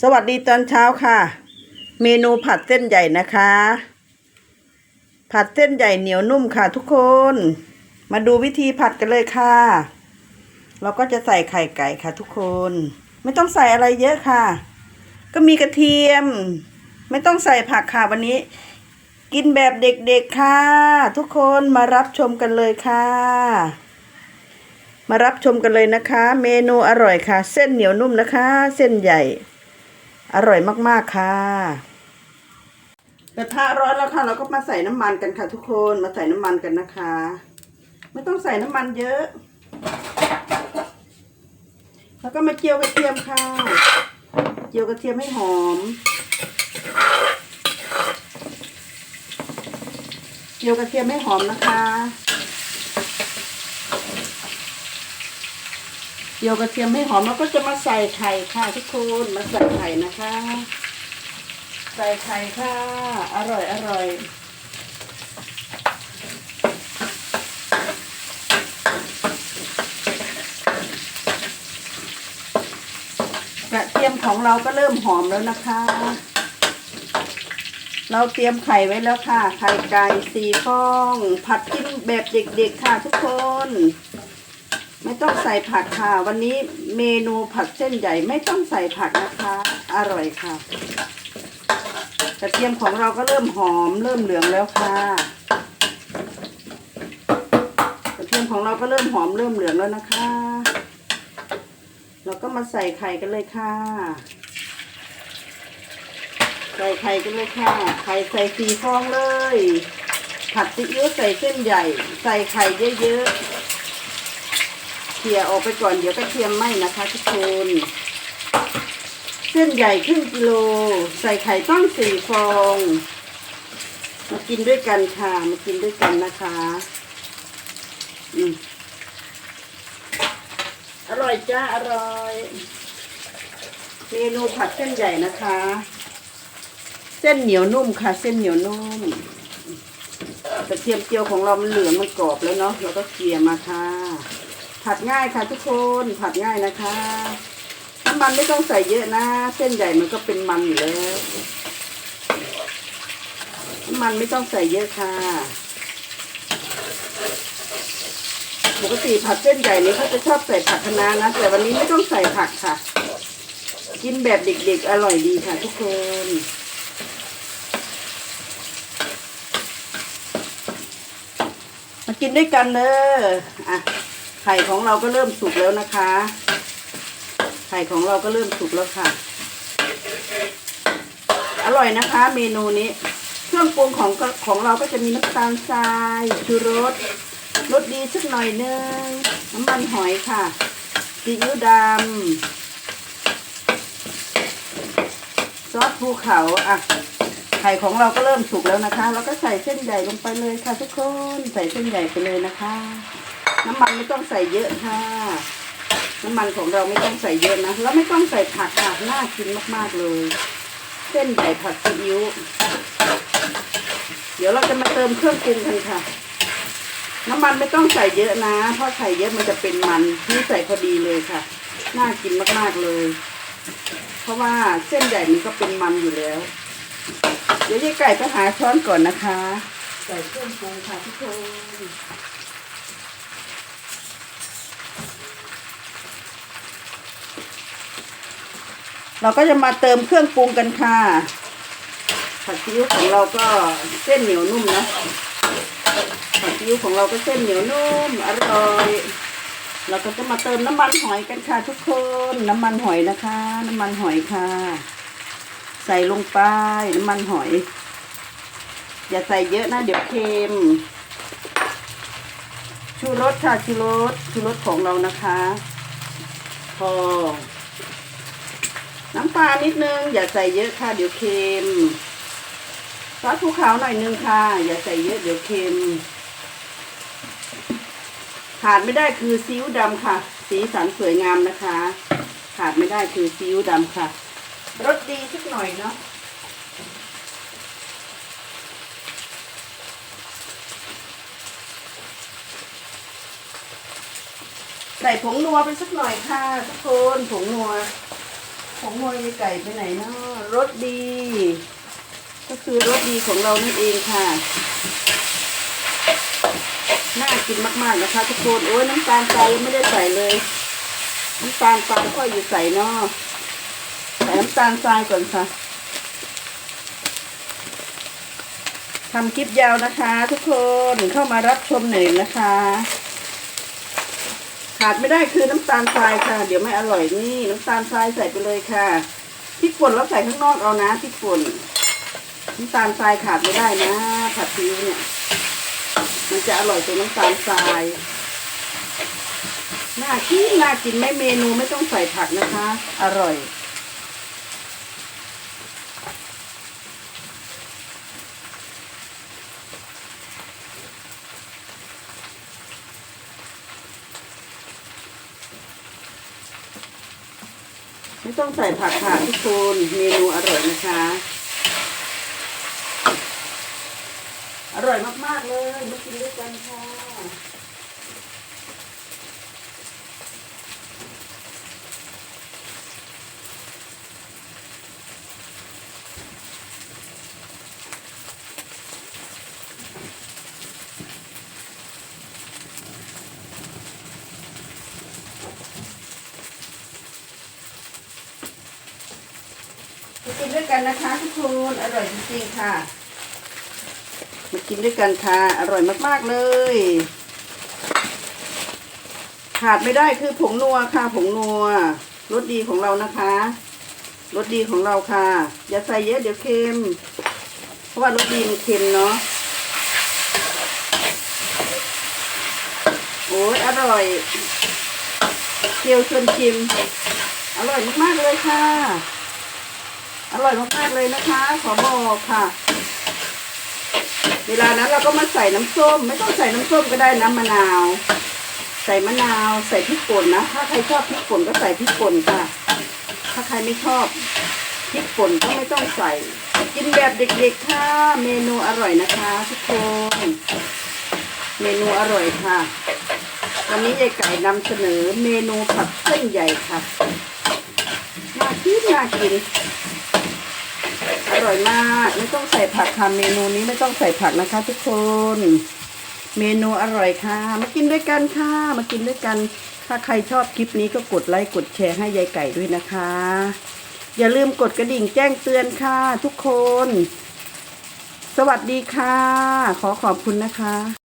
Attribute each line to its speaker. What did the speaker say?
Speaker 1: สวัสดีตอนเช้าค่ะ เมนูผัดเส้นใหญ่นะคะ ผัดเส้นใหญ่เหนียวนุ่มค่ะทุกคน มาดูวิธีผัดกันเลยค่ะ เราก็จะใส่ไข่ไก่ค่ะทุกคน ไม่ต้องใส่อะไรเยอะค่ะ ก็มีกระเทียม ไม่ต้องใส่ผักค่ะวันนี้ กินแบบเด็กๆค่ะ ทุกคนมารับชมกันเลยค่ะมารับชมกันเลยนะคะ เมนูอร่อยค่ะ เส้นเหนียวนุ่มนะคะ เส้นใหญ่ อร่อยมากๆค่ะกระทะร้อนแล้วค่ะ เราก็มาใส่น้ำมันกันค่ะ ทุกคนมาใส่น้ำมันกันนะคะ ไม่ต้องใส่น้ำมันเยอะ แล้วก็มาเจียวกระเทียมค่ะ เจียวกระเทียมให้หอม เจียวกระเทียมให้หอมนะคะ จียวกระเทียมให้หอมแล้วก็จะมาใส่ไข่ค่ะทุกคนมาใส่ไข่นะคะ ใส่ไข่ค่ะ อร่อยอร่อยกระเทียมของเราก็เริ่มหอมแล้วนะคะ เราเตรียมไข่ไว้แล้วค่ะ ไข่ไก่สี่ฟอง ผัดกินแบบเด็กๆค่ะทุกคน ไม่ต้องใส่ผักค่ะ วันนี้เมนูผัดเส้นใหญ่ไม่ต้องใส่ผักนะคะ อร่อยค่ะ กระเทียมของเราก็เริ่มหอมเริ่มเหลืองแล้วค่ะ กระเทียมของเราก็เริ่มหอมเริ่มเหลืองแล้วนะคะ เราก็มาใส่ไข่กันเลยค่ะ ใส่ไข่กันเลยค่ะ ไข่ใส่สีฟองเลย ผัดซีอิ๊วใส่เส้นใหญ่ ใส่ไข่เยอะๆ เขี่ยออกไปก่อนเดี๋ยวกระเทียมไหม้นะคะทุกคนเส้นใหญ่ครึ่งกิโล ใส่ไข่ต้องสี่ฟอง มากินด้วยกันค่ะมากินด้วยกันนะคะ อืมอร่อยจ้าอร่อย เมนูผัดเส้นใหญ่นะคะ เส้นเหนียวนุ่มค่ะ เส้นเหนียวนุ่มกระเทียมเจียวของเรามันเหลืองมันกรอบแล้วเนาะเราก็เกลี่ยมาค่ะ ผัดง่ายค่ะทุกคนผัดง่ายนะคะน้ำมันไม่ต้องใส่เยอะนะ เส้นใหญ่มันก็เป็นมันอยู่แล้วน้ำมันไม่ต้องใส่เยอะค่ะ ปกติผัดเส้นใหญ่นี้เขาจะชอบใส่ผักคะน้านะ แต่วันนี้ไม่ต้องใส่ผักค่ะ กินแบบเด็กๆอร่อยดีค่ะ ทุกคนมากินด้วยกันเลยอะ ไข่ของเราก็เริ่มสุกแล้วนะคะ ไข่ของเราก็เริ่มสุกแล้วค่ะ อร่อยนะคะ เมนูนี้ เครื่องปรุงของของเราก็จะมีน้ำตาลทรายชูรสรสดีสักหน่อยนึงน้ำมันหอยค่ะซีอิ๊วดำซอสภูเขาอะไข่ของเราก็เริ่มสุกแล้วนะคะ แล้วก็ใส่เส้นใหญ่ลงไปเลยค่ะทุกคน ใส่เส้นใหญ่ไปเลยนะคะ น้ำมันไม่ต้องใส่เยอะค่ะ น้ำมันของเราไม่ต้องใส่เยอะนะ แล้วไม่ต้องใส่ผักค่ะน่ากินมากๆเลย เส้นใหญ่ผัดซีอิ๊ว เดี๋ยวเราจะมาเติมเครื่องปรุงกันค่ะ น้ำมันไม่ต้องใส่เยอะนะ เพราะใส่เยอะมันจะเป็นมันนี่ใส่พอดีเลยค่ะ น่ากินมากๆเลย เพราะว่าเส้นใหญ่มันก็เป็นมันอยู่แล้ว เดี๋ยวยายไก่ไปหาช้อนก่อนนะคะ ใส่เครื่องปรุงค่ะทุกคน เราก็จะมาเติมเครื่องปรุงกันค่ะผัดซีอิ๊วของเราก็เส้นเหนียวนุ่มนะผัดซีอิ๊วของเราก็เส้นเหนียวนุ่มอร่อยเราก็จะมาเติมน้ำมันหอยกันค่ะทุกคนน้ำมันหอยนะคะ น้ำมันหอยค่ะ ใส่ลงไปน้ำมันหอย อย่าใส่เยอะนะเดี๋ยวเค็มชูรสค่ะชูรสชูรสของเรานะคะ พอ น้ำปลานิดนึง อย่าใส่เยอะค่ะ เดี๋ยวเค็มซอสภูเขาหน่อยนึงค่ะ อย่าใส่เยอะเดี๋ยวเค็มขาดไม่ได้คือซีอิ๊วดำค่ะ สีสันสวยงามนะคะ ขาดไม่ได้คือซีอิ๊วดำค่ะรสดีสักหน่อยเนาะใส่ผงนัวไปสักหน่อยค่ะทุกคนผงนัว ของมวยไก่ไปไหนเนาะรสดี ก็คือรสดีของเรานั่นเองค่ะ น่ากินมากๆนะคะทุกคนโอ้ยน้ำตาลทรายยังไม่ได้ใส่เลยน้ำตาลทรายก็อยู่ใส่เนาะใส่น้ำตาลทรายก่อนค่ะทำคลิปยาวนะคะ ทุกคนเข้ามารับชมหน่อยนะคะ ขาดไม่ได้คือน้ำตาลทรายค่ะ เดี๋ยวไม่อร่อยนี่น้ำตาลทรายใส่ไปเลยค่ะพริกป่นเราใส่ข้างนอกเอานะพริกป่นน้ำตาลทรายขาดไม่ได้นะผัดซีอิ๊วเนี่ย มันจะอร่อยตรงน้ำตาลทรายน่ากินน่ากินไม่เมนูไม่ต้องใส่ผักนะคะ อร่อย ไม่ต้องใส่ผักค่ะทุกคนเมนูอร่อยนะคะ อร่อยมาก ๆ เลยมากินด้วยกันค่ะ กินด้วยกันนะคะทุกคนอร่อยจริงๆค่ะมากินด้วยกันค่ะ อร่อยมากๆเลย ขาดไม่ได้คือผงนัวค่ะ ผงนัวรสดีของเรานะคะรสดีของเราค่ะ อย่าใส่เยอะเดี๋ยวเค็ม เพราะว่ารสดีมันเค็มเนาะโอ้ยอร่อยเกี๊ยวชวนชิม อร่อยมากๆเลยค่ะ อร่อยมากๆเลยนะคะ ขอบอกค่ะ เวลานั้นเราก็มาใส่น้ำส้ม ไม่ต้องใส่น้ำส้มก็ได้น้ำมะนาว ใส่มะนาว ใส่พริกป่นนะ ถ้าใครชอบพริกป่นก็ใส่พริกป่นค่ะ ถ้าใครไม่ชอบพริกป่นก็ไม่ต้องใส่ กินแบบเด็กๆค่ะ เมนูอร่อยนะคะทุกคน เมนูอร่อยค่ะวันนี้ยายไก่นำเสนอเมนูผัดเส้นใหญ่ค่ะน่ากินน่ากิน ร่อยมาก ไม่ต้องใส่ผักค่ะเมนูนี้ไม่ต้องใส่ผักนะคะ ทุกคน เมนูอร่อยค่ะ มากินด้วยกันค่ะ มากินด้วยกัน ถ้าใครชอบคลิปนี้ก็กดไลค์กดแชร์ให้ยายไก่ด้วยนะคะ อย่าลืมกดกระดิ่งแจ้งเตือนค่ะ ทุกคน สวัสดีค่ะ ขอขอบคุณนะคะ